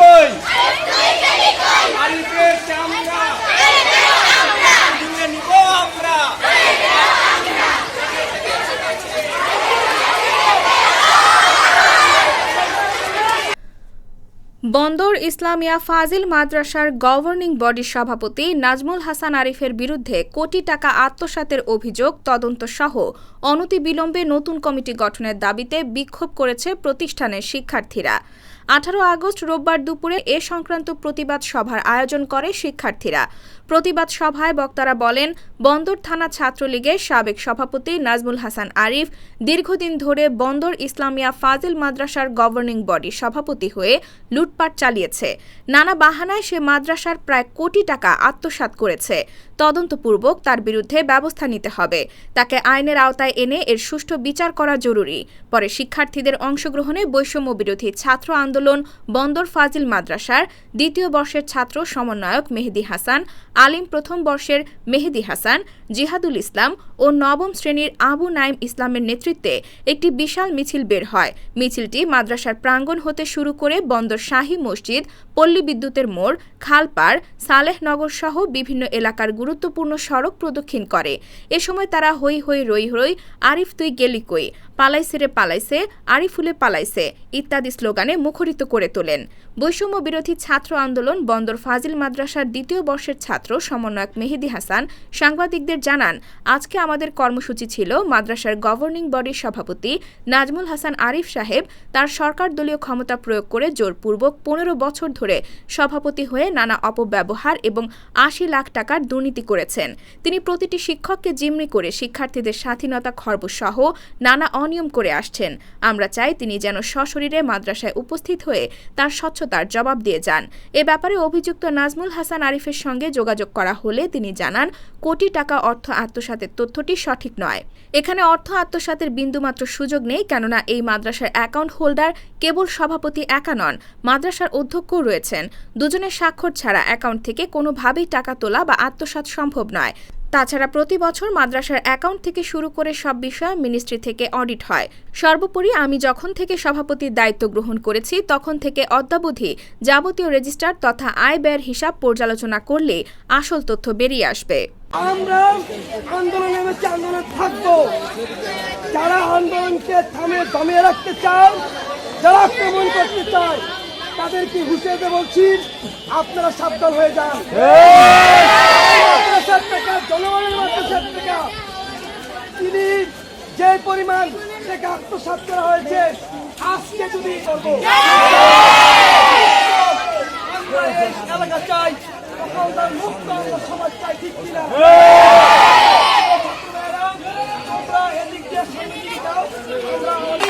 কই? বন্দর ইসলামিয়া ফাজিল মাদ্রাসার গভর্নিং বডির সভাপতি নাজমুল হাসান আরিফের বিরুদ্ধে কোটি টাকা আত্মসাতের অভিযোগ তদন্ত সহ অনতিবিলম্বে নতুন কমিটি গঠনের দাবিতে বিক্ষোভ করেছে প্রতিষ্ঠানের শিক্ষার্থীরা। আঠারো আগস্ট রোববার দুপুরে এ সংক্রান্ত প্রতিবাদ সভার আয়োজন করে শিক্ষার্থীরা। প্রতিবাদ সভায় বক্তারা বলেন, বন্দর থানা ছাত্রলীগের সাবেক সভাপতি নাজমুল হাসান আরিফ দীর্ঘদিন ধরে বন্দর ইসলামিয়া ফাজিল মাদ্রাসার গভর্নিং বডি সভাপতি হয়ে লুটপাট চালিয়েছে। নানা বাহানায় সে মাদ্রাসার প্রায় কোটি টাকা আত্মসাৎ করেছে। তদন্তপূর্বক তার বিরুদ্ধে ব্যবস্থা নিতে হবে। তাকে আইনের আওতায় এনে এর সুষ্ঠু বিচার করা জরুরি। পরে শিক্ষার্থীদের অংশগ্রহণে বৈষম্য বিরোধী ছাত্র আন্দোলন বন্দর ফাজিল মাদ্রাসার দ্বিতীয় বর্ষের ছাত্র সমন্বয়ক মেহেদি হাসান, আলিম প্রথম বর্ষের মেহেদি হাসান, জিহাদুল ইসলাম ও নবম শ্রেণির আবু নাইম ইসলামের নেতৃত্বে একটি বিশাল মিছিল বের হয়। মিছিলটি মাদ্রাসার প্রাঙ্গণ হতে শুরু করে বন্দর শাহী মসজিদ, পল্লী বিদ্যুতের মোড়, খালপাড় সালেহনগর সহ বিভিন্ন এলাকার গুরুত্বপূর্ণ সড়ক প্রদক্ষিণ করে। এ সময় তারা হই হই রই রই, আরিফ তুই গেলি কই, পালাইছে রে পালাইছে, আরিফুলে পালাইছে, ইত্যাদি স্লোগানে মুখরিত করে তোলেন। বৈষম্য বিরোধী ছাত্র আন্দোলন বন্দর ফাজিল মাদ্রাসার দ্বিতীয় বর্ষের ছাত্র সমন্বয়ক মেহেদি হাসান সাংবাদিকদের জানান, আজকে আমাদের কর্মসূচি ছিল মাদ্রাসার গভর্নিং বডির সভাপতি নাজমুল হাসান আরিফ সাহেব তার সরকার দলীয় ক্ষমতা প্রয়োগ করে জোরপূর্বক পনেরো বছর ধরে সভাপতি হয়ে নানা অপব্যবহার এবং আশি লাখ টাকার দুর্নীতি করেছেন। তিনি প্রতিটি শিক্ষককে জিম্মি করে শিক্ষার্থীদের স্বাধীনতা খর্ব সহ নানা অনিয়ম করে আসছেন। আমরা চাই তিনি যেন সশরীরে মাদ্রাসায় উপস্থিত হয়ে তার স্বচ্ছতার জবাব দিয়ে যান। এ ব্যাপারে অভিযুক্ত নাজমুল হাসান আরিফের সঙ্গে যোগাযোগ করা হলে তিনি জানান, কোটি টাকা অর্থ আত্মসাতের তথ্যটি সঠিক নয়। এখানে অর্থ আত্মসাতের বিন্দুমাত্র সুযোগ নেই, কেননা এই মাদ্রাসার অ্যাকাউন্ট হোল্ডার কেবল সভাপতি একা নন, মাদ্রাসার অধ্যক্ষও রয়েছেন। দুজনের স্বাক্ষর ছাড়া অ্যাকাউন্ট থেকে কোনোভাবেই টাকা তোলা বা আত্মসাৎ সম্ভব নয়। তাছাড়া প্রতি বছর মাদ্রাসার অ্যাকাউন্ট থেকে শুরু করে সব বিষয় মিনিস্ট্রি থেকে অডিট হয়। সর্বোপরি আমি যখন থেকে সভাপতির দায়িত্ব গ্রহণ করেছি তখন থেকে অদ্যাবধি যাবতীয় রেজিস্টার তথা আয় ব্যয়ের হিসাব পর্যালোচনা করলে আসল তথ্য বেরিয়ে আসবে। আমরা আন্দোলনে আন্দোলন থাকব। যারা আন্দোলনকে থামে দমিয়ে রাখতে চায় যারা আক্রমণ করতে চায় তাদেরকে বলছি আপনারা সাবধান হয়ে যান। জনগণের আত্মসাতের টাকা। তিনি যে পরিমাণ টাকা আত্মসাত করা হয়েছে, আজকে যদি করব। এলাকা চাই সমাজ চাই, ঠিক কিনা? আমরা